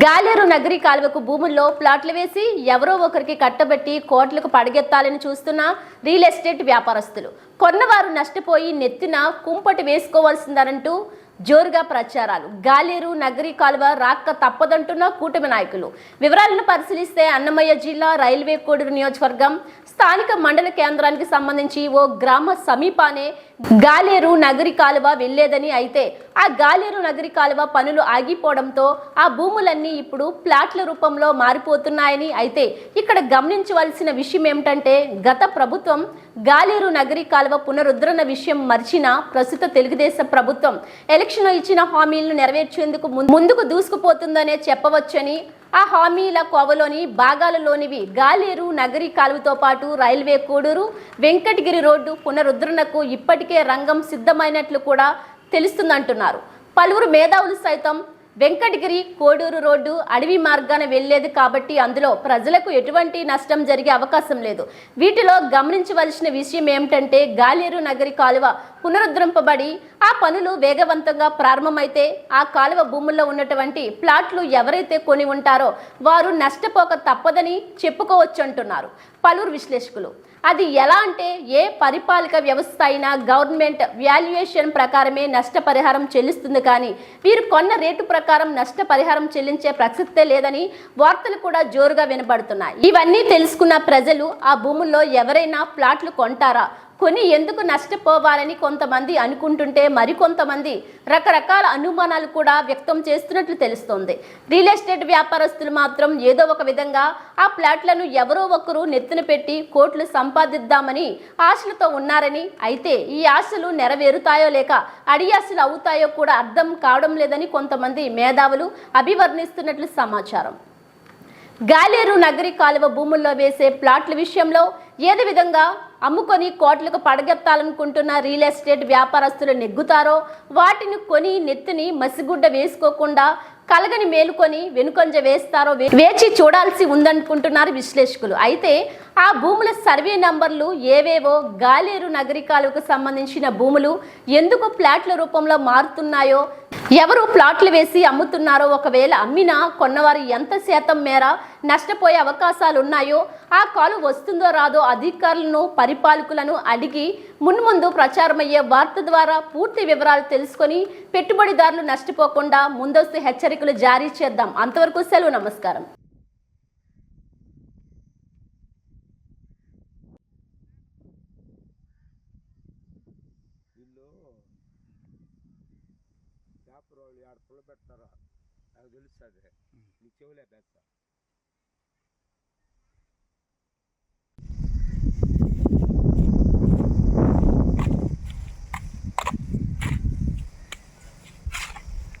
గాలేరు నగరి కాలువకు భూముల్లో ప్లాట్లు వేసి ఎవరో ఒకరికి కట్టబెట్టి కోట్లకు పడగెత్తాలని చూస్తున్న రియల్ ఎస్టేట్ వ్యాపారస్తులు. కొన్నవారు నష్టపోయి నెత్తిన కుంపటి వేసుకోవాల్సిందనంటూ జోరుగా ప్రచారాలు. గాలేరు నగరి కాలువ రాక్క తప్పదంటున్న కూటమి నాయకులు. వివరాలను పరిశీలిస్తే అన్నమయ్య జిల్లా రైల్వే కోడూరు నియోజకవర్గం స్థానిక మండల కేంద్రానికి సంబంధించి ఓ గ్రామ సమీపానే గాలేరు నగరి కాలువ వెళ్ళేదని అయితే ఆ గాలేరు నగరి కాలువ పనులు ఆగిపోవడంతో ఆ భూములన్నీ ఇప్పుడు ప్లాట్ల రూపంలో మారిపోతున్నాయని అయితే ఇక్కడ గమనించవలసిన విషయం ఏమిటంటే గత ప్రభుత్వం గాలేరు నగరి కాలువ పునరుద్ధరణ విషయం మర్చిన ప్రస్తుత తెలుగుదేశం ప్రభుత్వం ఎలక్షన్ ఇచ్చిన హామీలను నెరవేర్చేందుకు ముందు- ముందుకు దూసుకుపోతుందనే చెప్పవచ్చని ఆ హామీల కోవలోని భాగాలలోనివి గాలేరు నగరి కాలువతో పాటు రైల్వే కోడూరు వెంకటగిరి రోడ్డు పునరుద్ధరణకు ఇప్పటికే రంగం సిద్ధమైనట్లు కూడా తెలుస్తుందంటున్నారు. పలువురు మేధావులు సైతం వెంకటగిరి కోడూరు రోడ్డు అడవి మార్గాన వెళ్ళేది కాబట్టి అందులో ప్రజలకు ఎటువంటి నష్టం జరిగే అవకాశం లేదు. వీటిలో గమనించవలసిన విషయం ఏమిటంటే గాలేరు నగరి కాలువ పునరుద్ధరింపబడి ఆ పనులు వేగవంతంగా ప్రారంభమైతే ఆ కాలువ భూముల్లో ఉన్నటువంటి ప్లాట్లు ఎవరైతే కొని ఉంటారో వారు నష్టపోక తప్పదని చెప్పుకోవచ్చు అంటున్నారు పలువురు విశ్లేషకులు. అది ఎలా అంటే ఏ పరిపాలక వ్యవస్థ అయినా గవర్నమెంట్ వాల్యుయేషన్ ప్రకారమే నష్టపరిహారం చెల్లిస్తుంది కానీ వీరు కొన్న రేటు ప్రకారం నష్టపరిహారం చెల్లించే ప్రసక్తే లేదని వార్తలు కూడా జోరుగా వినబడుతున్నాయి. ఇవన్నీ తెలుసుకున్న ప్రజలు ఆ భూముల్లో ఎవరైనా ప్లాట్లు కొంటారా? కొని ఎందుకు నష్టపోవాలని కొంతమంది అనుకుంటుంటే మరికొంతమంది రకరకాల అనుమానాలు కూడా వ్యక్తం చేస్తున్నట్లు తెలుస్తోంది. రియల్ ఎస్టేట్ వ్యాపారస్తులు మాత్రం ఏదో ఒక విధంగా ఆ ప్లాట్లను ఎవరో ఒకరు నెత్తిన పెట్టి కోట్లు సంపాదిద్దామని ఆశలతో ఉన్నారని అయితే ఈ ఆశలు నెరవేరుతాయో లేక అడియాశలు అవుతాయో కూడా అర్థం కావడం లేదని కొంతమంది మేధావులు అభివర్ణిస్తున్నట్లు సమాచారం. గాలేరు నగరి కాలువ భూముల్లో వేసే ప్లాట్ల విషయంలో ఏది విధంగా అమ్ముకొని కోట్లకు పడగెత్తాలనుకుంటున్న రియల్ ఎస్టేట్ వ్యాపారస్తులు నెగ్గుతారో వాటిని కొని నెత్తిని మసిగుడ్డ వేసుకోకుండా కలగని మేలుకొని వెనుకొంజ వేస్తారో వే- వేచి చూడాల్సి ఉందనుకుంటున్నారు విశ్లేషకులు. అయితే ఆ భూముల సర్వే నంబర్లు ఏవేవో గాలేరు నగరికాలకు సంబంధించిన భూములు ఎందుకు ప్లాట్ల రూపంలో మారుతున్నాయో ఎవరు ప్లాట్లు వేసి అమ్ముతున్నారో ఒకవేళ అమ్మినా కొన్నవారు ఎంత శాతం మేర నష్టపోయే అవకాశాలు ఉన్నాయో ఆ కాలు వస్తుందో రాదో అధికారులను పరిపాలకులను అడిగి మున్ముందు ప్రచారమయ్యే వార్త ద్వారా పూర్తి వివరాలు తెలుసుకొని పెట్టుబడిదారులు నష్టపోకుండా ముందస్తు హెచ్చరికలు జారీ చేద్దాం. అంతవరకు సెలవు నమస్కారం. పేపర్ వాళ్ళు ఆడ పుల్ల పెడతారా నాకు తెలుస్తుంది నీ చెవులే పెడతా